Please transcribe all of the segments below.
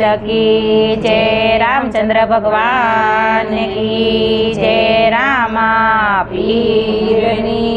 Lucky જય રામચંદ્ર ભગવાન કી જય રામા પીરની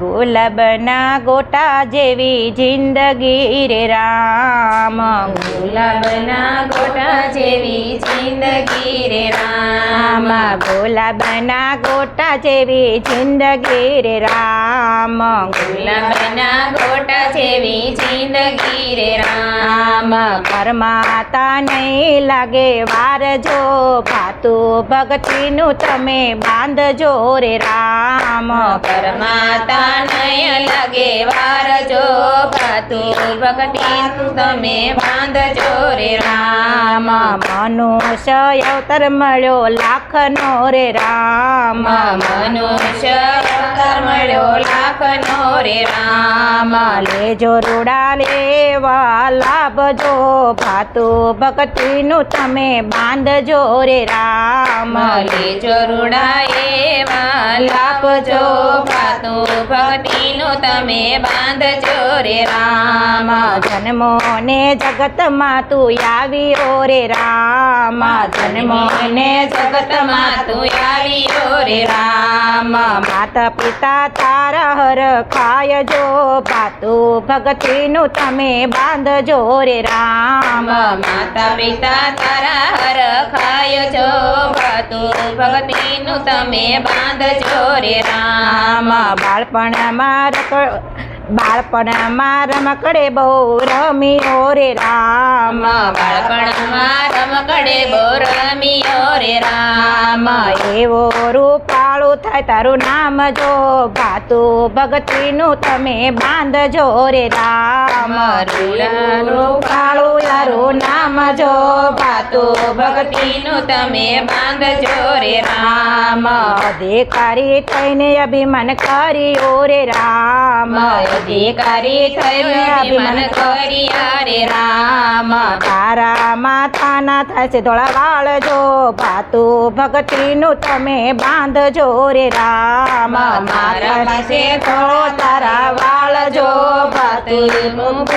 गुल बना गोटा जेवी जिंदगी रे राम गुल बना गोटा जेवी जिंदगी रे राम गुल बना गोटा जेवी जिंदगी रे राम गुल बना गोटा जेवी जिंदगी रे राम परमाता नहीं लगे वार जो पातु भगती नु तमें बांध जो रे राम परमाता નય લગે વાર જો પાતું ભગતી તમે બાંધજો રે રામ મનુષ્ય અવતર મળ્યો લાખનો રે રામ મનુષ્ય મારે ઓ લાખનો રે રામ લે જો રૂડા લેવા લાભ જો પાતો ભક્તિનો તમે બાંધજો રે રામ લે જો રૂડાયેવા લાભ જો પાતો ભક્તિનો તમે બાંધજો રે રામ જન્મોને જગત માં તું આવિયો રે રામ જન્મોને જગત માં તું આવિયો રે મા માતા પિતા તાર હરખાય જો પાતો ભક્તિ નું તમે બાંધ જો રે રામ માતા પિતા તાર હરખાય જો પાતો ભક્તિ નું તમે બાંધ જો રે રામ બાળપણ માં રમકડે બાળપણ માં રમકડે બો રમીયો રે રામ બાળપણ માં રમકડે બો રમીયો રે રામ એવો રૂપ તારું નામ જો ભાતું ભગતીનું તમે બાંધજો રે રામ રૂડાનું જો પાતો ભક્તિનું તમે બાંધજો રે રામ અધિકારી થઈને અભિમાન કર્યો રે રામ અધિકારી થઈને અભિમાન કર્યા રે રામ તારા માથાના થશે ધોળા વાળજો પાતો ભક્તિનું તમે બાંધજો રે રામ મારા પાસે થોડો તારા વાળજો પાતું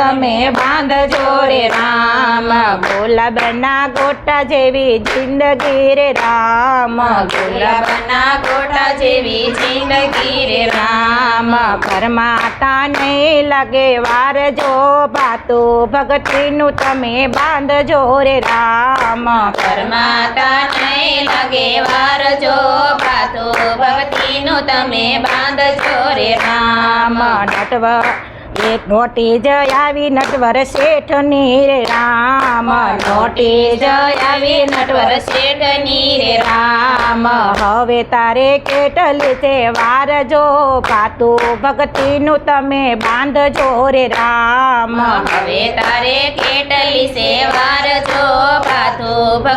તમે બાંધજો રે રામ રામ ગુલાબના ગોટા જેવી જિંદગી રે રામ ગુલાબના ગોટા જેવી જિંદગી રે રામ પરમાતા નહીં લાગે વાર જો બાતો ભગતીનું તમે બાંધજો રે રામ પરમાતા નહીં લાગે વાર જો બાતો ભગતીનું તમે બાંધજો રે રામ ડટવા એક નોટી જ આવી નટવર શેઠ ની રે રામ નોટી જ આવી નટવર શેઠ ની રે રામ હવે તારે કેટલી છે વાર જો પાતું ભક્તિનું તમે બાંધજો રે રામ હવે તારે કેટલી છે વાર જો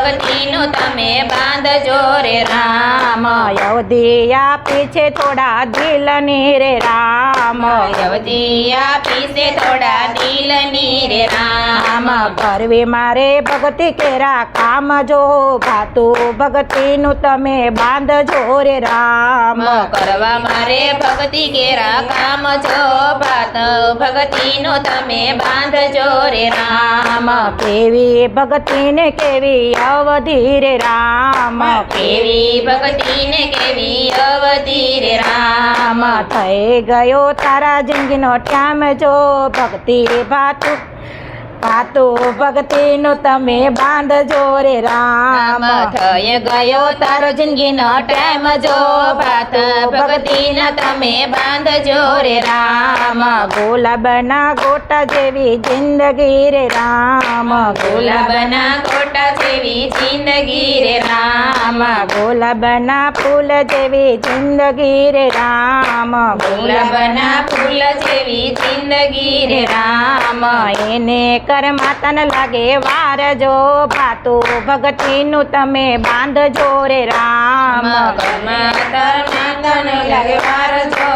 ભક્તિનો તમે બાંધજો રે રામ યવદીયા પીછે થોડા દિલને રે રામ યવદીયા પીછે થોડા નીલની રે રામ કરવા મારે ભક્તિ કેરા કામ જો પાતો ભક્તિનો તમે બાંધજો રે રામ કરવા મારે ભક્તિ કેરા કામ જો પાતો ભક્તિનો તમે બાંધજો રે રામ કેવી એ ભક્તિને કેવી अवधीर राम हाँ। केवी भगती ने केवी अवधीर राम हाँ, थे गयो तारा जिंदगी नोट्या में जो भक्ति बात પાતો ભક્તિનો તમે બાંધ જોરે રામ થય ગયો તારો જિંદગીનો ટાઈમ જો પાત ભગતીનો તમે બાંધ જોરે રામ ગુલાબના ગોટા જેવી જિંદગી રે રામ ગુલાબના ગોટા જેવી જિંદગી રે રામ લા ગોલા બના ફૂલ દેવી જિંદગી રે રામ ગોલા બના ફૂલ દેવી જિંદગી રે રામ એને કર માતન લાગે વાર જો પાતો ભક્તિ નું તમે બાંધ જો રે રામ કર મન મન લાગે વાર જો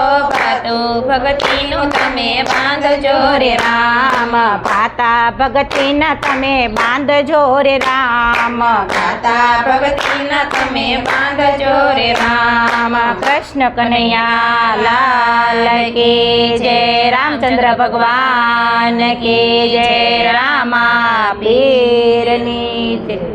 મારું ભગતીનું તમે બાંધજો રે રામ પાતા ભગતીના તમે બાંધજો રે રામ પાતા ભગતીના તમે બાંધજો રે રામ કૃષ્ણ કનૈયા લાલ કે જય રામચંદ્ર ભગવાન કે જય રામા પીરની